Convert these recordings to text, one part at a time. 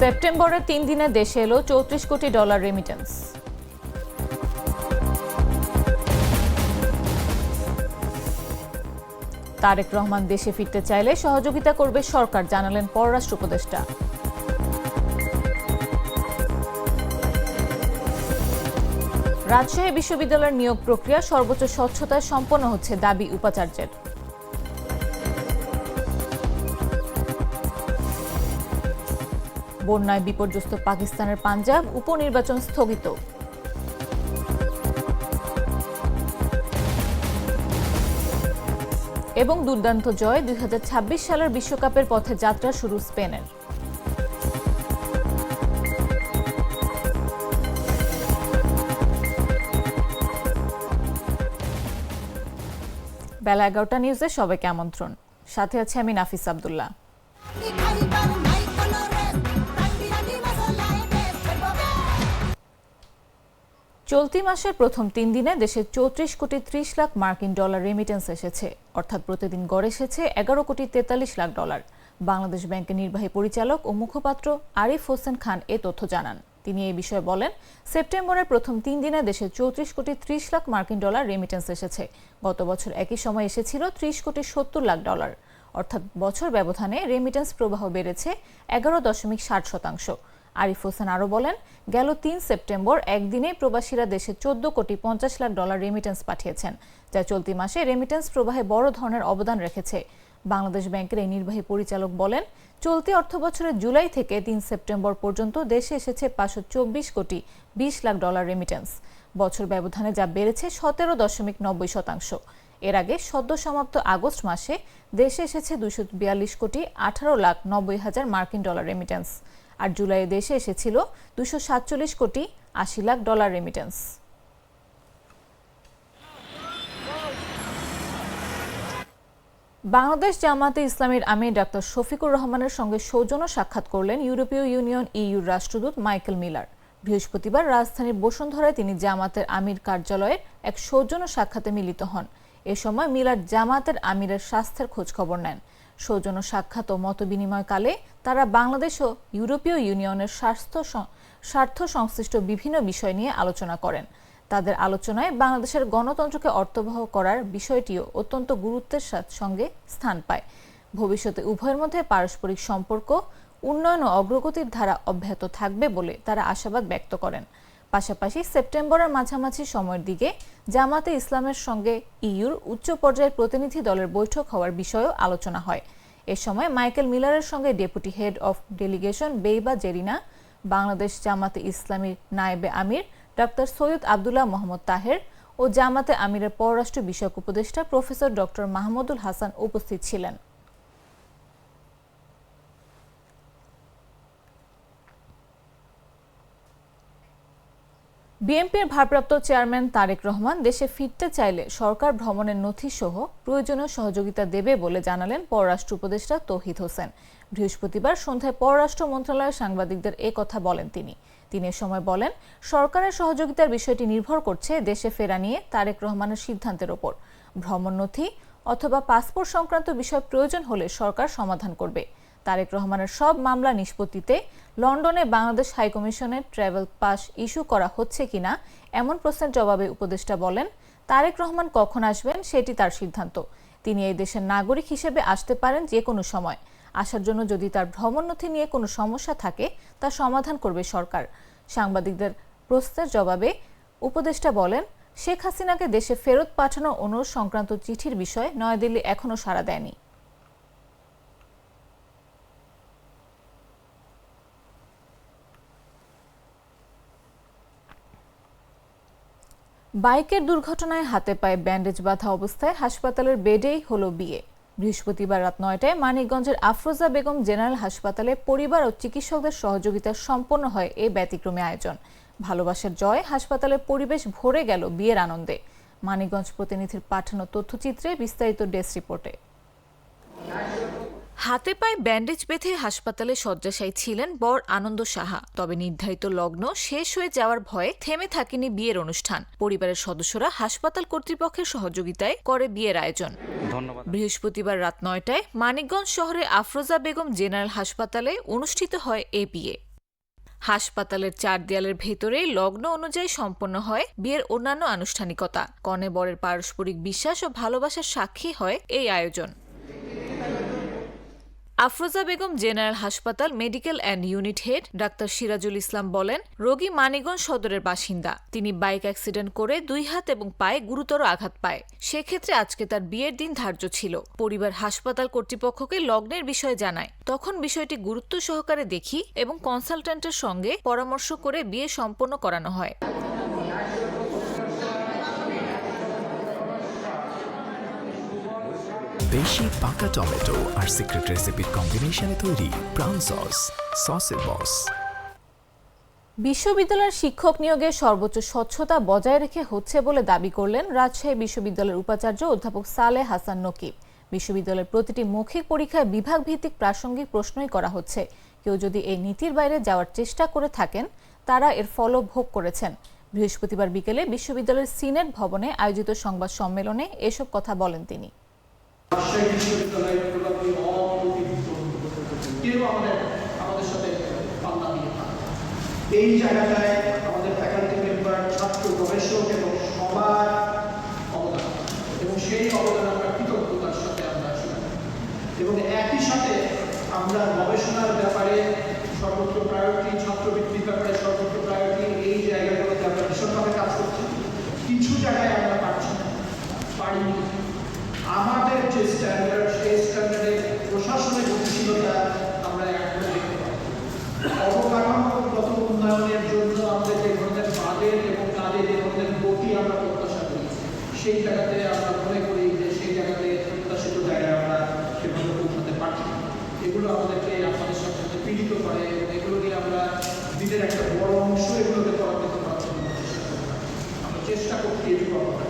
সেপ্টেম্বরে তিন দিনে দেশে এলো চৌত্রিশ কোটি ডলার রেমিটেন্স তারেক রহমান দেশে ফিরতে চাইলে সহযোগিতা করবে সরকার, জানালেন পররাষ্ট্র উপদেষ্টা। রাজশাহী বিশ্ববিদ্যালয়ের নিয়োগ প্রক্রিয়া সর্বোচ্চ স্বচ্ছতায় সম্পন্ন হচ্ছে দাবি উপাচার্যের। বন্যায় বিপর্যস্ত পাকিস্তানের পাঞ্জাব উপনির্বাচন স্থগিত। এবং দুর্দান্ত জয় দুই হাজার ছাব্বিশ সালের বিশ্বকাপের পথে যাত্রা শুরু স্পেনের। বেলা এগারোটা নিউজে সবাইকে আমন্ত্রণ। সাথে আছে আমি নাফিস আবদুল্লাহ। চলতি মাসের প্রথম তিন দিনে দেশে চৌত্রিশ কোটি ত্রিশ লাখ মার্কিন ডলার রেমিটেন্স এসেছে। অর্থাৎ প্রতিদিন গড়ে এসেছে এগারো কোটি তেতাল্লিশ লাখ ডলার। বাংলাদেশ ব্যাংকের নির্বাহী পরিচালক ও মুখপাত্র আরিফ হোসেন খান এ তথ্য জানান। তিনি এই বিষয়ে বলেন, সেপ্টেম্বরের প্রথম তিন দিনে দেশে চৌত্রিশ কোটি ত্রিশ লাখ মার্কিন ডলার রেমিটেন্স এসেছে। গত বছর একই সময় এসেছিল ত্রিশ কোটি সত্তর লাখ ডলার। অর্থাৎ বছর ব্যবধানে রেমিটেন্স প্রবাহ বেড়েছে এগারো দশমিক ষাট শতাংশ। আরিফ হোসেন আরও বলেন, গেল তিন সেপ্টেম্বর একদিনেই প্রবাসীরা দেশে চোদ্দ কোটি পঞ্চাশ লাখ ডলার রেমিটেন্স পাঠিয়েছেন, যা চলতি মাসে রেমিটেন্স প্রবাহে বড় ধরনের অবদান রেখেছে। বাংলাদেশ ব্যাংকের এই নির্বাহী পরিচালক বলেন, চলতি অর্থবছরের জুলাই থেকে তিন সেপ্টেম্বর পর্যন্ত দেশে এসেছে পাঁচশো চব্বিশ কোটি বিশ লাখ ডলার রেমিটেন্স বছর ব্যবধানে যা বেড়েছে সতেরো দশমিক নব্বই শতাংশ। এর আগে সদ্য সমাপ্ত আগস্ট মাসে দেশে এসেছে দুশো বিয়াল্লিশ কোটি আঠারো লাখ নব্বই হাজার মার্কিন ডলার রেমিটেন্স আর জুলাইয়ে দেশে এসেছিল দুশো সাতচল্লিশ কোটি আশি লাখ ডলার রেমিটেন্স বাংলাদেশ জামাতে ইসলামীর আমির ডাক্তার শফিকুর রহমানের সঙ্গে সৌজন্য সাক্ষাৎ করলেন ইউরোপীয় ইউনিয়ন ইইউর রাষ্ট্রদূত মাইকেল মিলার। বৃহস্পতিবার রাজধানীর বসুন্ধরায় তিনি জামাতের আমির কার্যালয়ে এক সৌজন্য সাক্ষাতে মিলিত হন। এ সময় মিলার জামাতের আমিরের স্বাস্থ্যের খোঁজ খবর নেন। সৌজন্য সাক্ষাৎ ও মতবিনিময়কালে তারা বাংলাদেশ ও ইউরোপীয় ইউনিয়নের স্বাস্থ্য স্বার্থ সংশ্লিষ্ট বিভিন্ন বিষয় নিয়ে আলোচনা করেন। তাদের আলোচনায় বাংলাদেশের গণতন্ত্রকে অর্থবহ করার বিষয়টিও অত্যন্ত গুরুত্বের সঙ্গে স্থান পায়। ভবিষ্যতে উভয়ের মধ্যে পারস্পরিক সম্পর্ক, উন্নয়ন ও অগ্রগতির ধারা অব্যাহত থাকবে বলে তারা আশাবাদ ব্যক্ত করেন। পাশাপাশি সেপ্টেম্বরের মাঝামাঝি সময়ের দিকে জামাতে ইসলামের সঙ্গে ইউর উচ্চ পর্যায়ের প্রতিনিধি দলের বৈঠক হওয়ার বিষয়েও আলোচনা হয়। এ সময় মাইকেল মিলারের সঙ্গে deputy head of delegation বেইবা Zarina, Bangladesh জামাতে ইসলামীর নায়েবে আমির ডক্টর সৈয়দ আবদুল্লাহ মোহাম্মদ তাহের ও জামাতে আমিরের পররাষ্ট্র বিষয়ক উপদেষ্টা প্রফেসর ডক্টর মাহমুদুল হাসান উপস্থিত ছিলেন। বিএনপির ভারপ্রাপ্ত চেয়ারম্যান তারেক রহমান দেশে ফিরতে চাইলে সরকার ভ্রমণের নথি সহ প্রয়োজনীয় সহযোগিতা দেবে বলে জানালেন পররাষ্ট্র উপদেষ্টা তৌহিদ হোসেন। বৃহস্পতিবার সন্ধ্যায় পররাষ্ট্র মন্ত্রণালয়ের সাংবাদিকদের এ কথা বলেন তিনি। তিনি সময় বলেন, সরকারের সহযোগিতার বিষয়টি নির্ভর করছে দেশে ফেরা নিয়ে তারেক রহমানের সিদ্ধান্তের ওপর। ভ্রমণ নথি অথবা পাসপোর্ট সংক্রান্ত বিষয় প্রয়োজন হলে সরকার সমাধান করবে। তারেক রহমানের সব মামলা নিষ্পত্তিতে লন্ডনে বাংলাদেশ হাইকমিশনের ট্রাভেল পাস ইস্যু করা হচ্ছে কিনা এমন প্রশ্নের জবাবে উপদেষ্টা বলেন, তারেক রহমান কখন আসবেন সেটি তার সিদ্ধান্ত। তিনি এই দেশের নাগরিক হিসেবে আসতে পারেন যে কোনো সময়। আসার জন্য যদি তার ভ্রমণনথি নিয়ে কোনো সমস্যা থাকে, তা সমাধান করবে সরকার। সাংবাদিকদের প্রশ্নের জবাবে উপদেষ্টা বলেন, শেখ হাসিনাকে দেশে ফেরত পাঠানো অনুরোধ সংক্রান্ত চিঠির বিষয়ে নয়াদিল্লি এখনও সাড়া দেয়নি। বাইকের দুর্ঘটনায় হাতে পায়ে ব্যান্ডেজ বাঁধা অবস্থায় হাসপাতালের বেডেই হলো বিয়ে। বৃহস্পতিবার রাত নয়টায় মানিকগঞ্জের আফরোজা বেগম জেনারেল হাসপাতালে পরিবার ও চিকিৎসকদের সহযোগিতা সম্পন্ন হয় এ ব্যতিক্রমী আয়োজন। ভালোবাসার জয়, হাসপাতালের পরিবেশ ভরে গেল বিয়ের আনন্দে। মানিকগঞ্জ প্রতিনিধির পাঠানো তথ্যচিত্রে বিস্তারিত ডেস্ক রিপোর্টে। হাতে পায়ে ব্যান্ডেজ বেঁধে হাসপাতালে শয্যাশায়ী ছিলেন বর আনন্দ সাহা। তবে নির্ধারিত লগ্ন শেষ হয়ে যাওয়ার ভয়ে থেমে থাকেনি বিয়ের অনুষ্ঠান। পরিবারের সদস্যরা হাসপাতাল কর্তৃপক্ষের সহযোগিতায় করে বিয়ের আয়োজন। বৃহস্পতিবার রাত নয়টায় মানিকগঞ্জ শহরে আফরোজা বেগম জেনারেল হাসপাতালে অনুষ্ঠিত হয় এ বিয়ে। হাসপাতালের চার দেয়ালের ভেতরে লগ্ন অনুযায়ী সম্পন্ন হয় বিয়ের অন্যান্য আনুষ্ঠানিকতা। কনে বরের পারস্পরিক বিশ্বাস ও ভালোবাসার সাক্ষী হয় এই আয়োজন। আফরোজা বেগম জেনারেল হাসপাতাল মেডিকেল অ্যান্ড ইউনিট হেড ডাক্তার সিরাজুল ইসলাম বলেন, রোগী মানিগঞ্জ সদরের বাসিন্দা। তিনি বাইক অ্যাক্সিডেন্ট করে দুই হাত এবং পায়ে গুরুতর আঘাত পায়। সেক্ষেত্রে আজকে তার বিয়ের দিন ধার্য ছিল। পরিবার হাসপাতাল কর্তৃপক্ষকে লগ্নের বিষয়ে জানায়। তখন বিষয়টি গুরুত্ব সহকারে দেখি এবং কনসালট্যান্টের সঙ্গে পরামর্শ করে বিয়ে সম্পন্ন করানো হয়। বেশি পাকা টমেটো আর সিক্রেট রেসিপির কম্বিনেশনে তৈরি প্রাউন সস সসের বস বিশ্ববিদ্যালয়ের শিক্ষক নিয়োগে সর্বোচ্চ স্বচ্ছতা বজায় রেখে হচ্ছে বলে দাবি করলেন রাজশাহী বিশ্ববিদ্যালয়ের উপাচার্য অধ্যাপক সালে হাসান নকিব। বিশ্ববিদ্যালয়ের প্রতিটি মৌখিক পরীক্ষায় বিভাগ ভিত্তিক প্রাসঙ্গিক প্রশ্নই করা হচ্ছে। কেউ যদি এই নীতির বাইরে যাওয়ার চেষ্টা করে থাকেন, তারা এর ফলও ভোগ করেছেন। বৃহস্পতিবার বিকেলে বিশ্ববিদ্যালয়ের সিনেট ভবনে আয়োজিত সংবাদ সম্মেলনে এসব কথা বলেন তিনি। এই জায়গাটায় আমাদের ফ্যাকাল্টি মেম্বার ছাত্র, গবেষক এবং সবার অবদান। এবং সেই অবদান আমরা কৃতজ্ঞতার সাথে আমরা এবং একই সাথে আমরা গবেষণার ব্যাপারে সর্বোচ্চ প্রায়োরিটি ছাত্রবৃত্তির ব্যাপারে সর্বোচ্চ প্রায়োরিটি এই জায়গাগুলোতে আমরা ভীষণভাবে কাজ করছি। কিছু জায়গায় আমরা পারছি না। পারিনি। আমাদের যে স্ট্যান্ডার্ড সেই স্ট্যান্ডার্ডে প্রশাসনের গতিশীলতা আমরা এখন দেখতে পাই অবকাঠামোগত উন্নয়নের জন্য আমাদের যে ধরনের বাজেট এবং কাজে যে ধরনের গতি আমরা প্রত্যাশা করি সেই জায়গাতে আমরা মনে করি যে সেই জায়গাতে প্রত্যাশিত জায়গায় আমরা সেভাবে পৌঁছাতে পারছি না। এগুলো আমাদেরকে আপনাদের সাথে সাথে পীড়িত করে এবং এগুলো নিয়ে আমরা দিনের একটা বড় অংশ এগুলোকে পরাজিত করার জন্য চেষ্টা করি। আমরা চেষ্টা করছি এটুকু আমরা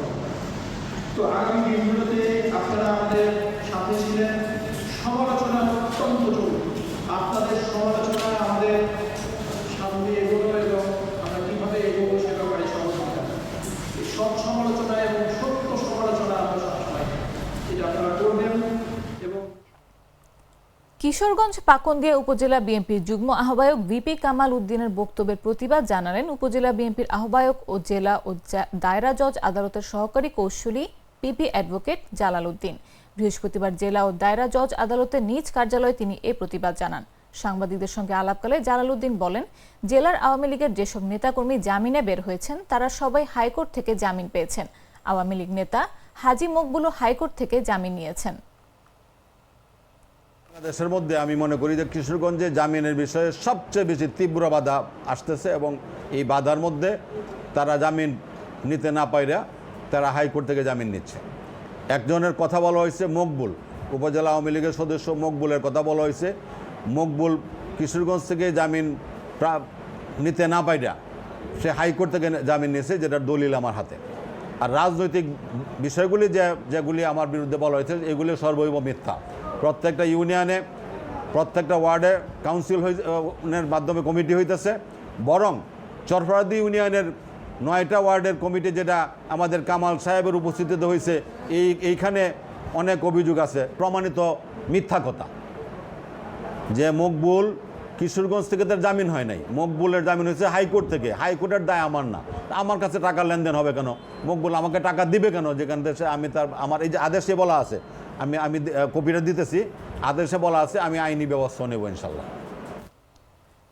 তো আগামী দিনগুলোতে আপনারা আমাদের সাথে ছিলেন সমালোচনা অত্যন্ত জরুরি আপনাদের সমালোচনা আমাদের সামনে এগোনো এবং আমরা কীভাবে এগোবো সে ব্যাপারে সহযোগিতা এই সব সমালোচনা এবং সত্য সমালোচনা আমরা সবসময় এটা আপনারা করবেন এবং কিশোরগঞ্জ পাকন্দিয়া উপজেলা বিএনপির যুগ্ম আহ্বায়ক ভিপি কামাল উদ্দিনের বক্তব্যের প্রতিবাদ জানালেন উপজেলা বিএনপির আহ্বায়ক ও জেলা ও দায়রা জজ আদালতের সহকারী কৌশলী পিপি অ্যাডভোকেট জালাল উদ্দিন। বৃহস্পতিবার জেলা ও দায়রা জজ আদালতের নিজ কার্যালয়ে তিনি এ প্রতিবাদ জানান। সাংবাদিকদের সঙ্গে আলাপকালে জালাল উদ্দিন বলেন, জেলার আওয়ামী লীগের যেসব নেতাকর্মী জামিনে বের হয়েছেন, তারা সবাই হাইকোর্ট থেকে জামিন পেয়েছেন। আওয়ামী লীগ নেতা হাজি মকবুলও হাইকোর্ট থেকে জামিন নিয়েছেন। বাংলাদেশের মধ্যে আমি মনে করি যে কিশোরগঞ্জে জামিনের বিষয়ে সবচেয়ে বেশি তীব্র বাধা আসতেছে এবং এই বাধার মধ্যে তারা জামিন নিতে না পাইরা তারা হাইকোর্ট থেকে জামিন নিচ্ছে। একজনের কথা বলা হয়েছে মকবুল, উপজেলা আওয়ামী লীগের সদস্য মকবুলের কথা বলা হয়েছে। মকবুল কিশোরগঞ্জ থেকে জামিন নিতে না পাইরা সে হাইকোর্ট থেকে জামিন নিয়েছে, যেটার দলিল আমার হাতে। আর রাজনৈতিক বিষয়গুলি যে, যেগুলি আমার বিরুদ্ধে বলা হয়েছে, এগুলি সর্বৈব মিথ্যা। প্রত্যেকটা ইউনিয়নে, প্রত্যেকটা ওয়ার্ডে কাউন্সিল এর মাধ্যমে কমিটি হইতেছে। বরং চরফরাদি ইউনিয়নের নয়টা ওয়ার্ডের কমিটি যেটা আমাদের কামাল সাহেবের উপস্থিতিতে হয়েছে এই, এইখানে অনেক অভিযোগ আছে। প্রমাণিত মিথ্যা কথা। যে মকবুল কিশোরগঞ্জ থেকে তার জামিন হয় নাই। মকবুলের জামিন হয়েছে হাইকোর্ট থেকে। হাইকোর্টের দায় আমার না। আমার কাছে টাকা লেনদেন হবে কেন? মকবুল আমাকে টাকা দিবে কেন? যেখান থেকে আমি তার আমার এই যে আদেশে বলা আছে আমি আমি কপিটা দিতেছি। আদেশে বলা আছে, আমি আইনি ব্যবস্থা নেব ইনশাল্লাহ।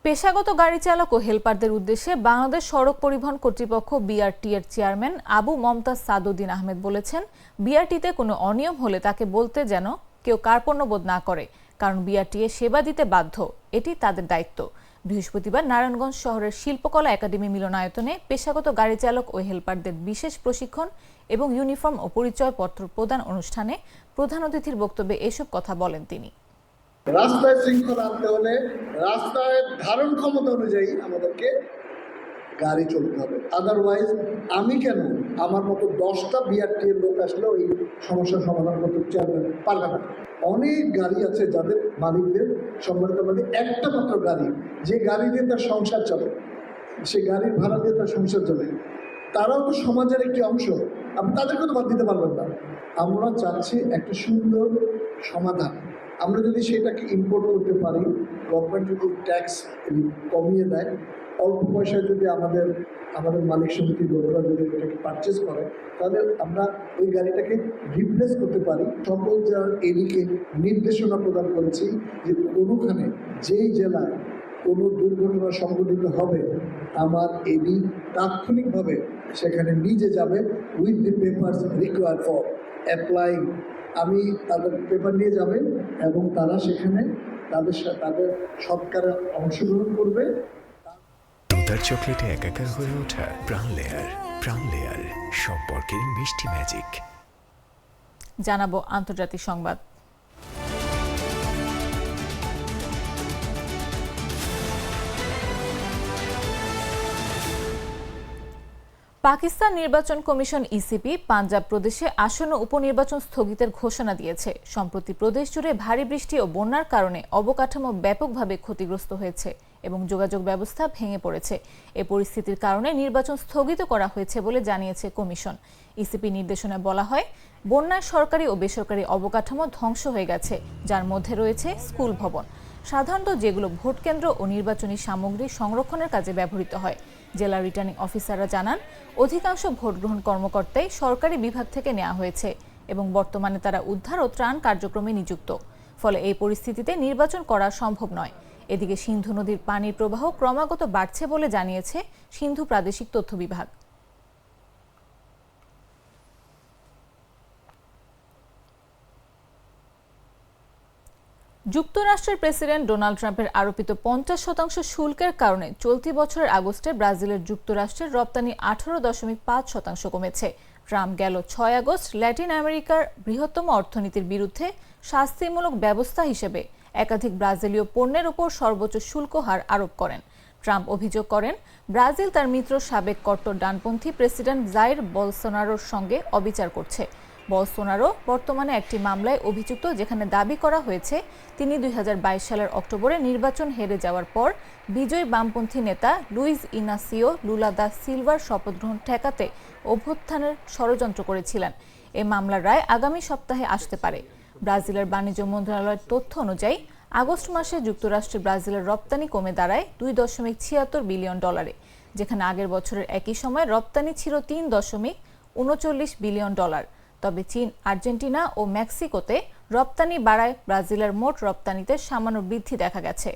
পেশাগত গাড়ি চালক ও হেলপারদের উদ্দেশ্যে বাংলাদেশ সড়ক পরিবহন কর্তৃপক্ষ বিআরটি এর চেয়ারম্যান আবু মমতাজ সাদুদ্দিন আহমেদ বলেছেন বিআরটিতে কোনো অনিয়ম হলে তাকে বলতে যেন কেউ কার্পণ্যবোধ না করে, কারণ বিআরটিএ সেবা দিতে বাধ্য, এটি তাদের দায়িত্ব। বৃহস্পতিবার নারায়ণগঞ্জ শহরের শিল্পকলা একাডেমি মিলনায়তনে পেশাগত গাড়ি চালক ও হেলপারদের বিশেষ প্রশিক্ষণ এবং ইউনিফর্ম ও পরিচয়পত্র প্রদান অনুষ্ঠানে প্রধান অতিথির বক্তব্যে এসব কথা বলেন তিনি। রাস্তায় শৃঙ্খলা আনতে হলে রাস্তায় ধারণ ক্ষমতা অনুযায়ী আমাদেরকে গাড়ি চলতে হবে। আদারওয়াইজ আমি কেন আমার মতো দশটা বিআরটি এর লোক আসলে ওই সমস্যার সমাধান করতে চাইবে পারবে না? অনেক গাড়ি আছে যাদের মালিকদের সম্মানিত মালিক একটা মাত্র গাড়ি, যে গাড়ি দিয়ে তার সংসার চলে, সে গাড়ির ভাড়া দিয়ে তার সংসার চলে। তারাও তো সমাজের একটি অংশ। আপনি তাদেরকে তো বাদ দিতে পারবেন না। আমরা চাচ্ছি একটা সুন্দর সমাধান। আমরা যদি সেটাকে ইম্পোর্ট করতে পারি গভর্নমেন্ট যদি ট্যাক্স কমিয়ে দেয়, অল্প পয়সায় যদি আমাদের আমাদের মালিক সমিতি লোকরা যদি এটাকে পারচেস করে, তাহলে আমরা ওই গাড়িটাকে রিপ্লেস করতে পারি। সকল যার এদিকে নির্দেশনা প্রদান করেছি যে কোনোখানে যেই জেলায় কোনো দুর্ঘটনা সংঘটিত হবে আমার এডি তাৎক্ষণিকভাবে সেখানে নিজে যাবে with the papers require for applying আমি তাদের পেপার নিয়ে যাবে এবং তারা সেখানে তাদের তাদের সৎকারে অংশগ্রহণ করবে। দুধার চকলেটে একাকার হয়ে ওঠা প্রাণ লেয়ার প্রাণ লেয়ার সম্পর্কের মিষ্টি ম্যাজিক জানাব আন্তর্জাতিক সংবাদ। পাকিস্তান নির্বাচন কমিশন ইসিপি পাঞ্জাব প্রদেশে আসন্ন উপনির্বাচন স্থগিতের ঘোষণা দিয়েছে। সম্প্রতি প্রদেশ জুড়ে ভারী বৃষ্টি ও বন্যার কারণে অবকাঠামো ব্যাপকভাবে ক্ষতিগ্রস্ত হয়েছে এবং যোগাযোগ ব্যবস্থা ভেঙে পড়েছে। এ পরিস্থিতির কারণে নির্বাচন স্থগিত করা হয়েছে বলে জানিয়েছে কমিশন। ইসিপি নির্দেশনায় বলা হয়, বন্যায় সরকারি ও বেসরকারি অবকাঠামো ধ্বংস হয়ে গেছে, যার মধ্যে রয়েছে স্কুল ভবন। সাধারণত যেগুলো ভোট কেন্দ্র ও নির্বাচনী সামগ্রী সংরক্ষণের কাজে ব্যবহৃত হয়। জেলা রিটার্নিং অফিসাররা জানান, অধিকাংশ ভোট গ্রহণ কর্মকর্তাই সরকারি বিভাগ থেকে নেওয়া হয়েছে এবং বর্তমানে তারা উদ্ধার ও ত্রাণ কার্যক্রমে নিযুক্ত। ফলে এই পরিস্থিতিতে নির্বাচন করা সম্ভব নয়। এদিকে সিন্ধু নদীর পানির প্রবাহ ক্রমাগত বাড়ছে বলে জানিয়েছে সিন্ধু প্রাদেশিক তথ্য বিভাগ। যুক্তরাষ্ট্রের প্রেসিডেন্ট ডোনাল্ড ট্রাম্পের আরোপিত পঞ্চাশ শতাংশ শুল্কের কারণে চলতি বছরের আগস্টে ব্রাজিলের যুক্তরাষ্ট্রের রপ্তানি আঠারো দশমিক পাঁচ শতাংশ কমেছে। ট্রাম্প গেল ছয় আগস্ট ল্যাটিন আমেরিকার বৃহত্তম অর্থনীতির বিরুদ্ধে শাস্তিমূলক ব্যবস্থা হিসেবে একাধিক ব্রাজিলীয় পণ্যের উপর সর্বোচ্চ শুল্ক হার আরোপ করেন। ট্রাম্প অভিযোগ করেন, ব্রাজিল তার মিত্র সাবেক কট্টর ডানপন্থী প্রেসিডেন্ট জাইর বলসোনারোর সঙ্গে অবিচার করছে। বলসোনারো বর্তমানে একটি মামলায় অভিযুক্ত যেখানে দাবি করা হয়েছে তিনি দুই হাজার বাইশ সালের অক্টোবরে নির্বাচন হেরে যাওয়ার পর বিজয়ী বামপন্থী নেতা লুইজ ইনাসিও লুলা দা সিলভার শপথগ্রহণ ঠেকাতে অভ্যুত্থানের ষড়যন্ত্র করেছিলেন। এ মামলার রায় আগামী সপ্তাহে আসতে পারে। ব্রাজিলের বাণিজ্য মন্ত্রণালয়ের তথ্য অনুযায়ী, আগস্ট মাসে যুক্তরাষ্ট্রে ব্রাজিলের রপ্তানি কমে দাঁড়ায় দুই দশমিক ছিয়াত্তর বিলিয়ন ডলারে, যেখানে আগের বছরের একই সময় রপ্তানি ছিল তিন দশমিক উনচল্লিশ বিলিয়ন ডলার। তবে চীন, আর্জেন্টিনা ও মেক্সিকোতে রপ্তানি বাড়ায়, ব্রাজিলের মোট রপ্তানিতে সামান্য বৃদ্ধি দেখা গেছে।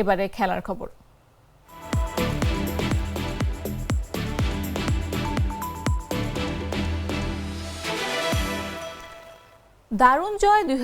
এবারে খেলার খবর। দারুণ জয় দুই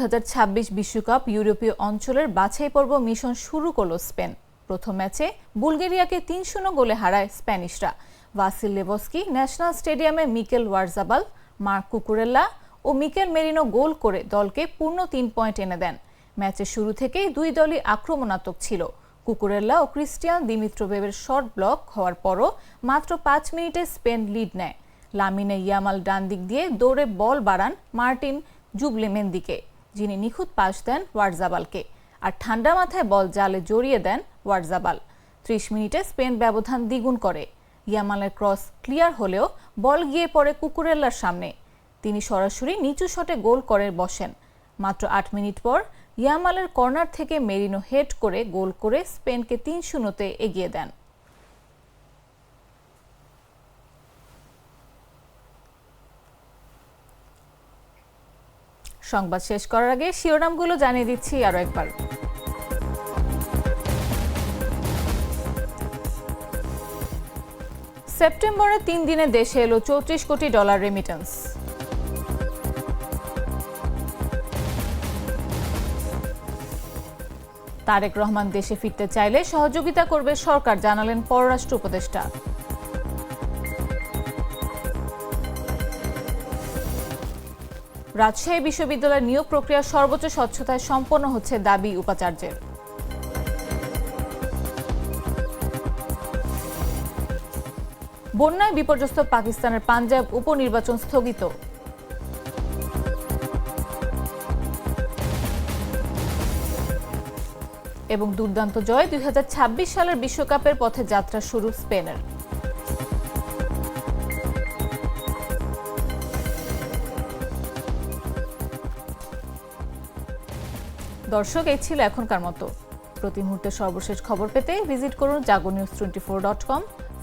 বিশ্বকাপ ইউরোপীয় অঞ্চলের বাছাই পর্ব মিশন শুরু করল স্পেন। প্রথম ম্যাচে বুলগেরিয়াকে তিন শূন্য গোলে হারায় স্প্যানিশরা। ভাসিল লেবস্কি ন্যাশনাল স্টেডিয়ামে মিকেল ওয়ার্জাবাল, মার্ক কুকুরেল্লা ও মিকেল মেরিনো গোল করে দলকে পূর্ণ তিন পয়েন্ট এনে দেন। ম্যাচের শুরু থেকেই দুই দলই আক্রমণাত্মক ছিল। কুকুরেল্লা ও ক্রিস্টিয়ান দিমিত্রোভেবের শর্ট ব্লক হওয়ার পরও মাত্র পাঁচ মিনিটে স্পেন লিড নেয়। লামিনে ইয়ামাল ডান দিক দিয়ে দৌড়ে বল বাড়ান মার্টিন জুবলেমেন দিকে যিনি নিখুঁত পাস দেন ওয়ার্জাবালকে। আর ঠান্ডা মাথায় বল জালে জড়িয়ে দেন ওয়ার্জাবাল। ত্রিশ মিনিটে স্পেন ব্যবধান দ্বিগুণ করে। ইয়ামালের ক্রস ক্লিয়ার হলেও বল গিয়ে পড়ে কুকুরেল্লার সামনে। তিনি সরাসরি নিচু শটে গোল করে বসেন। মাত্র আট মিনিট পর ইয়ামালের কর্নার থেকে মেরিনো হেড করে গোল করে স্পেনকে তিন শূন্যতে এগিয়ে দেন। সংবাদ শেষ করার আগে শিরোনামগুলো জানিয়ে দিচ্ছি আরও একবার। সেপ্টেম্বরে তিন দিনে দেশে এলো চৌত্রিশ কোটি ডলার রেমিটেন্স তারেক রহমান দেশে ফিরতে চাইলে সহযোগিতা করবে সরকার, জানালেন পররাষ্ট্র উপদেষ্টা। রাজশাহী বিশ্ববিদ্যালয়ের নিয়োগ প্রক্রিয়া সর্বোচ্চ স্বচ্ছতায় সম্পন্ন হচ্ছে দাবি উপাচার্যের। বন্যায় বিপর্যস্ত পাকিস্তানের পাঞ্জাব উপনির্বাচন স্থগিত। এবং দুর্দান্ত জয় দুই হাজার ছাব্বিশ সালের বিশ্বকাপের পথে যাত্রা শুরু স্পেনের। দর্শক, এই ছিল এখনকার মতো। প্রতি মুহূর্তে সর্বশেষ খবর পেতে ভিজিট করুন Jago news twenty four dot com.